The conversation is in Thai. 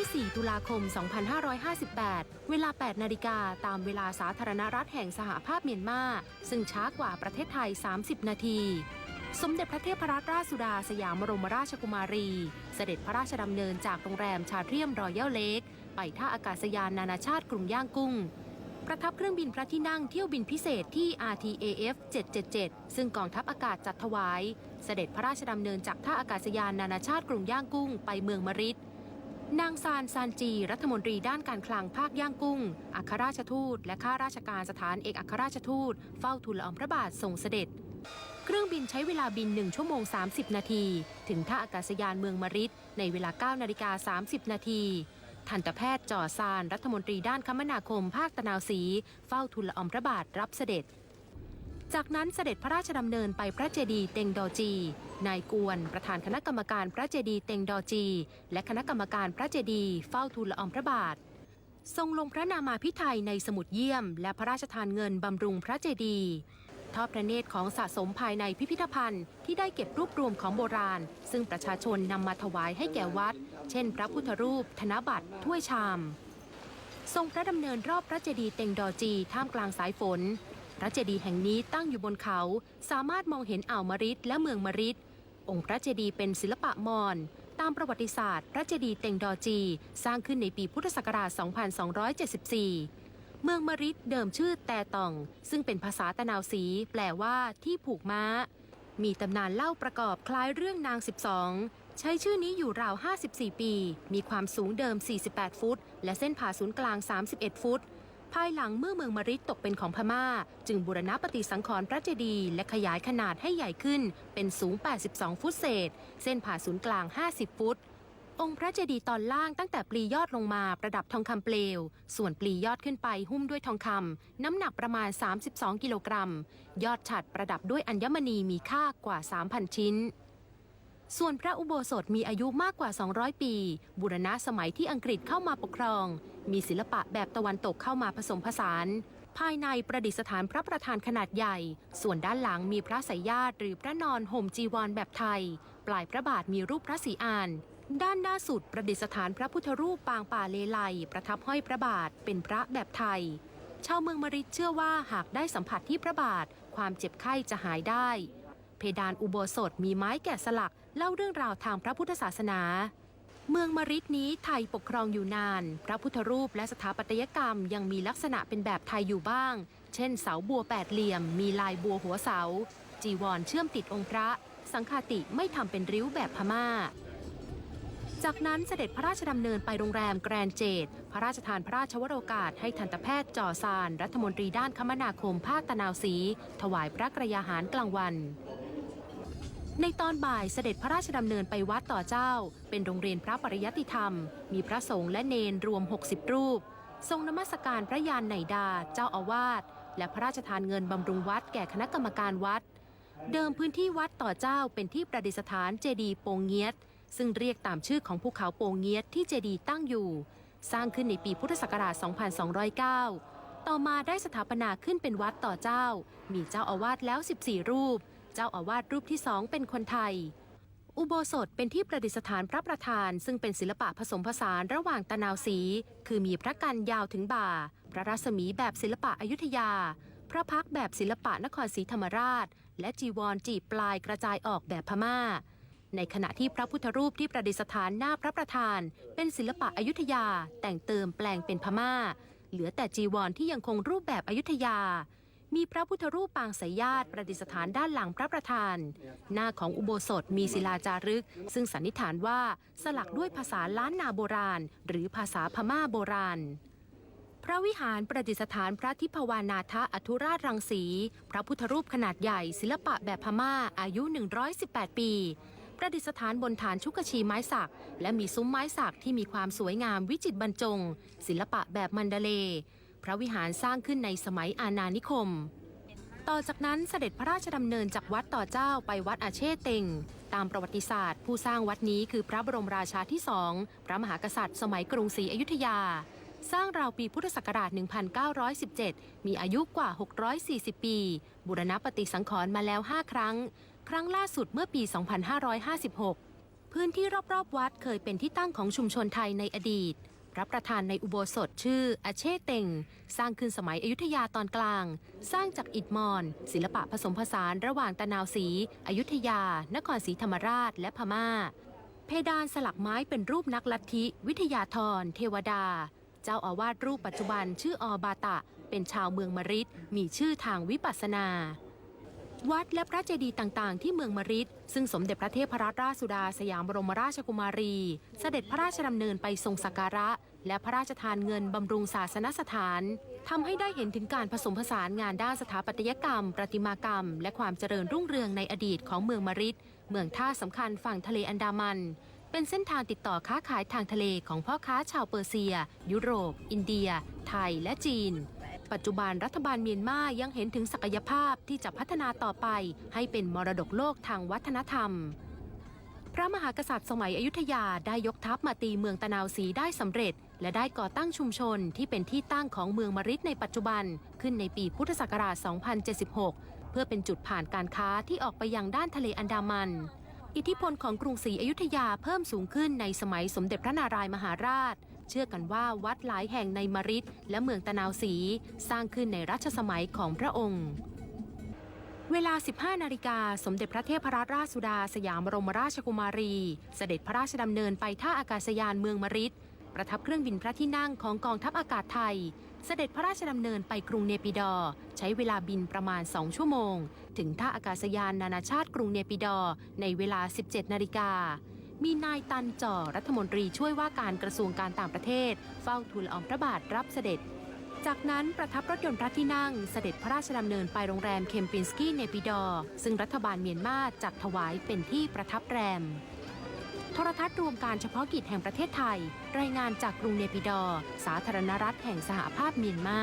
ที่ 4 ตุลาคม 2558 เวลา 8 นาฬิกาตามเวลาสาธารณรัฐแห่งสหภาพเมียนมา ซึ่งช้ากว่าประเทศไทย 30 นาที สมเด็จพระเทพรัตนราชสุดาสยามบรมราชกุมารี เสด็จพระราชดำเนินจากโรงแรมชาเทียมรอยัลเลกไปท่าอากาศยานนานาชาติกรุงย่างกุ้งประทับเครื่องบินพระที่นั่งเที่ยวบินพิเศษที่ RTAF 777 ซึ่งกองทัพอากาศจัดถวาย เสด็จพระราชดำเนินจากท่าอากาศยานนานาชาติกรุงย่างกุ้งไปเมืองมริด นางซานซานจี รัฐมนตรีด้านการคลังภาคย่างกุ้ง อัครราชทูต และข้าราชการสถานเอกอัครราชทูต เฝ้าทูลละอองพระบาททรงเสด็จ เครื่องบินใช้เวลาบิน 1 ชั่วโมง 30 นาที ถึงท่าอากาศยานเมืองมริดในเวลา 9 นาฬิกา 30 นาทีทันตแพทย์จ่อซาน รัฐมนตรีด้านคมนาคม ภาคตะนาวศรีเฝ้าทูลละอองพระบาทรับเสด็จ จากนั้นเสด็จพระราชดำเนินไปพระเจดีย์เต็งดอจี นายกวนประธานคณะกรรมการพระเจดีย์เต็งดอจี และคณะกรรมการพระเจดีย์เฝ้าทูลละอองพระบาท ทรงลงพระนามาพิไทยในสมุดเยี่ยม และพระราชทานเงินบำรุงพระเจดีย์ทอดพระเนตรของสะสมภายในพิพิธภัณฑ์ ที่ได้เก็บรวบรวมของโบราณ ซึ่งประชาชนนำมาถวายให้แก่วัด เช่น พระพุทธรูป ธนบัตร ถ้วยชาม ทรงพระดำเนินรอบพระเจดีย์เต็งดอจีท่ามกลางสายฝน พระเจดีย์แห่งนี้ตั้งอยู่บนเขาสามารถมองเห็นอ่าวมริดและเมืองมริดองค์พระเจดีย์เป็นศิลปะมอญตามประวัติศาสตร์ พระเจดีย์เต็งดอจี สร้างขึ้นในปีพุทธศักราช 2274 เมืองมริดเดิมชื่อแต่ตอง ซึ่งเป็นภาษาตะนาวสี แปลว่าที่ผูกม้า มีตำนานเล่าประกอบคล้ายเรื่องนาง 12 ใช้ชื่อนี้อยู่ราว 54 ปี มีความสูงเดิม 48 ฟุต และเส้นผ่าศูนย์กลาง 31 ฟุต ภายหลังเมื่อเมืองมะริดตกเป็นของพม่า จึงบูรณะปฏิสังขรณ์พระเจดีย์และขยายขนาดให้ใหญ่ขึ้น เป็นสูง 82 ฟุตเศษ เส้นผ่าศูนย์กลาง 50 ฟุต องค์พระเจดีย์ตอนล่างตั้งแต่ปลียอดลงมาประดับทองคำเปลว ส่วนปลียอดขึ้นไปหุ้มด้วยทองคำน้ำหนักประมาณ 32 กิโลกรัม ยอดฉัดประดับด้วยอัญมณีมีค่ากว่า 3,000 ชิ้น ส่วนพระอุโบสถมีอายุมากกว่า 200 ปีบูรณะสมัยที่อังกฤษเข้ามาปกครอง มีศิลปะแบบตะวันตกเข้ามาผสมผสาน ภายในประดิษฐานพระประธานขนาดใหญ่ ส่วนด้านหลังมีพระสายญาติหรือพระนอนห่มจีวรแบบไทย ปลายพระบาทมีรูปพระศรีอาน ด้านหน้าสุดประดิษฐานพระพุทธรูปปางป่าเลไลประทับห้อยพระบาทเป็นพระแบบไทย ชาวเมืองมริดเชื่อว่าหากได้สัมผัสที่พระบาท ความเจ็บไข้จะหายได้ เพดานอุโบสถมีไม้แกะสลักเล่าเรื่องราวทางพระพุทธศาสนา เมืองมริดนี้ไทยปกครองอยู่นาน พระพุทธรูปและสถาปัตยกรรมยังมีลักษณะเป็นแบบไทยอยู่บ้าง เช่นเสาบัวแปดเหลี่ยม มีลายบัวหัวเสา จีวรเชื่อมติดองค์พระ สังฆาติไม่ทำเป็นริ้วแบบพม่าจากนั้นเสด็จพระราชดำเนินไปโรงแรมแกรนเจดพระราชทานพระราชวโรกาสให้ทันตแพทย์จ่อซาน รัฐมนตรีด้านคมนาคมภาคตะนาวศรีถวายพระกระยาหารกลางวัน ในตอนบ่ายเสด็จพระราชดำเนินไปวัดต่อเจ้า เป็นโรงเรียนพระปริยัติธรรม มีพระสงฆ์และเนนรวม 60 รูป ทรงนมัสการพระยานไหนดา เจ้าอาวาส และพระราชทานเงินบำรุงวัดแก่คณะกรรมการวัด เดิมพื้นที่วัดต่อเจ้าเป็นที่ประดิษฐานเจดีย์โปงเงียด ซึ่งเรียกตามชื่อของภูเขาโปงเงียดที่เจดีย์ตั้งอยู่ สร้างขึ้นในปีพุทธศักราช 2209 ต่อมาได้สถาปนาขึ้นเป็นวัดต่อเจ้า มีเจ้าอาวาสแล้ว 14 รูป เจ้าอาวาสรูปที่สองเป็นคนไทย อุโบสถเป็นที่ประดิษฐานพระประธาน ซึ่งเป็นศิลปะผสมผสานระหว่างตะนาวสี คือมีพระกันยาวถึงบ่า พระรัศมีแบบศิลปะอยุธยา พระพักแบบศิลปะนครศรีธรรมราช และจีวรจีบปลายกระจายออกแบบพม่า ในขณะที่พระพุทธรูปที่ประดิษฐานหน้าพระประธาน เป็นศิลปะอยุธยา แต่งเติมแปลงเป็นพม่า เหลือแต่จีวรที่ยังคงรูปแบบอยุธยา มีพระพุทธรูปปางสายญาติประดิษฐานด้านหลังพระประธาน หน้าของอุโบสถมีศิลาจารึก ซึ่งสันนิษฐานว่าสลักด้วยภาษาล้านนาโบราณ หรือภาษาพม่าโบราณ พระวิหารประดิษฐานพระทิพวานาทะอธุราชรังสี พระพุทธรูปขนาดใหญ่ศิลปะแบบพม่าอายุ 118 ปีประดิษฐานบนฐานชุกชีไม้สัก และมีซุ้มไม้สักที่มีความสวยงามวิจิตรบรรจง ศิลปะแบบมันเดเล พระวิหารสร้างขึ้นในสมัยอาณานิคม ต่อจากนั้นเสด็จพระราชดำเนินจากวัดต่อเจ้าไปวัดอาเชเต็ง ตามประวัติศาสตร์ ผู้สร้างวัดนี้คือพระบรมราชาที่สองพระมหากษัตริย์ สมัยกรุงศรีอยุธยา สร้างราวปีพุทธศักราช 1917 มีอายุกว่า 640 ปี บูรณปฏิสังขรณ์มาแล้ว 5 ครั้ง ครั้งล่าสุดเมื่อปี 2556 พื้นที่รอบๆวัดเคยเป็นที่ตั้งของชุมชนไทยในอดีต รับประทานในอุโบสถชื่ออาเชเต็ง สร้างขึ้นสมัยอยุธยาตอนกลาง สร้างจากอิฐมอน ศิลปะผสมผสานระหว่างตะนาวศรีอยุธยา นครศรีธรรมราช และพม่า เพดานสลักไม้เป็นรูปนักลัทธิ วิทยาธร เทวดา เจ้าอาวาสรูปปัจจุบันชื่ออบาตะ เป็นชาวเมืองมริดมีชื่อทางวิปัสสนา วัดและพระเจดีย์ต่างๆ ที่เมืองมริดซึ่งสมเด็จพระเทพรัตนราชสุดาสยามบรมราชกุมารี เสด็จพระราชดำเนินไปทรงสักการะ และพระราชทานเงินบำรุงศาสนสถานทำให้ได้เห็นถึงการผสมผสานงานด้านสถาปัตยกรรม ประติมากรรม และความเจริญรุ่งเรืองในอดีตของเมืองมริดเมืองท่าสำคัญฝั่งทะเลอันดามัน เป็นเส้นทางติดต่อค้าขายทางทะเลของพ่อค้าชาวเปอร์เซีย ยุโรป อินเดีย ไทย และจีน ปัจจุบันรัฐบาลเมียนมายังเห็นถึงศักยภาพที่จะพัฒนาต่อไป ให้เป็นมรดกโลกทางวัฒนธรรม พระมหากษัตริย์สมัยอยุธยาได้ยกทัพมาตีเมืองตะนาวศรีได้สำเร็จ และได้ก่อตั้งชุมชนที่เป็นที่ตั้งของเมืองมริดในปัจจุบัน ขึ้นในปีพุทธศักราช 2076 เพื่อเป็นจุดผ่านการค้าที่ออกไปยังด้านทะเลอันดามันอิทธิพลของกรุงศรีอยุธยาเพิ่มสูงขึ้นในสมัยสมเด็จพระนารายมหาราช เชื่อกันว่าวัดหลายแห่งในมริดและเมืองตะนาวศรีสร้างขึ้นในรัชสมัยของพระองค์ เวลา 15 นาฬิกา สมเด็จพระเทพรัตนราชสุดาสยามบรมราชกุมารี เสด็จพระราชดำเนินไปท่าอากาศยานเมืองมริดประทับเครื่องบินพระที่นั่งของกองทัพอากาศไทย เสด็จพระราชดำเนินไปกรุงเนปิดอ ใช้เวลาบินประมาณ 2 ชั่วโมง ถึงท่าอากาศยานนานาชาติกรุงเนปิดอ ในเวลา 17 นาฬิกา มีนายตันจ่อรัฐมนตรีช่วยว่าการกระทรวงการต่างประเทศ เฝ้าทูลอองพระบาทรับเสด็จ จากนั้นประทับรถยนต์พระที่นั่งเสด็จพระราชดำเนินไปโรงแรมเคมปินสกี้เนปิดอร์ซึ่งรัฐบาลเมียนมาจัดถวายเป็นที่ประทับแรม โทรทัศน์รวมการเฉพาะกิจแห่งประเทศไทย รายงานจากกรุงเนปิดอร์สาธารณรัฐแห่งสหภาพเมียนมา